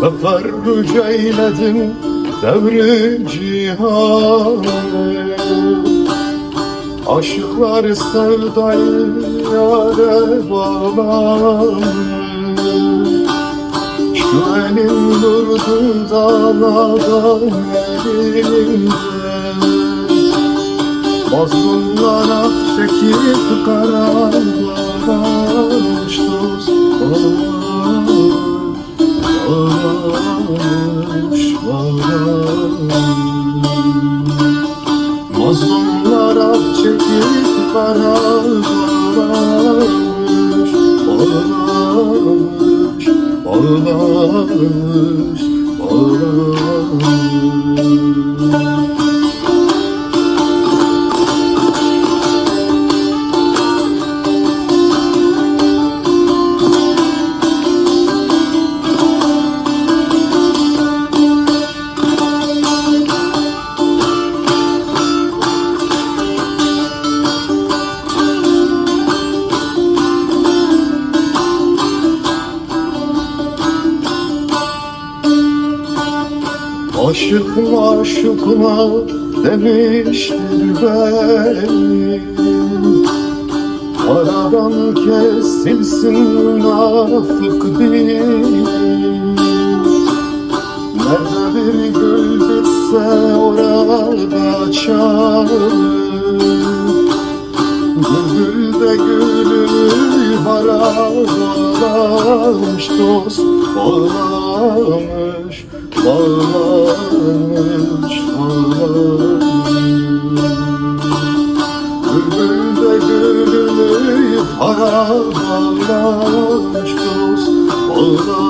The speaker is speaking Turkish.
Teferruc eyledim devri cihanı Aşıklar sevdayı yâre bağlamış Şu elin durdu dağlardan elinde Mazlumlar ah çekip kararlamış dost ah çekip kararlamış Ağlamış, ağlamış, ağlamış Aşık aşıkına demiştir beni Aradan kesilsin münafık dilim Nerede bir gül bitse orada açar Bülbül de gülü haralamış dost Bağlamış, bağlamış, bağlamış Bülbül de gülü haralamış dost. Bağlamış,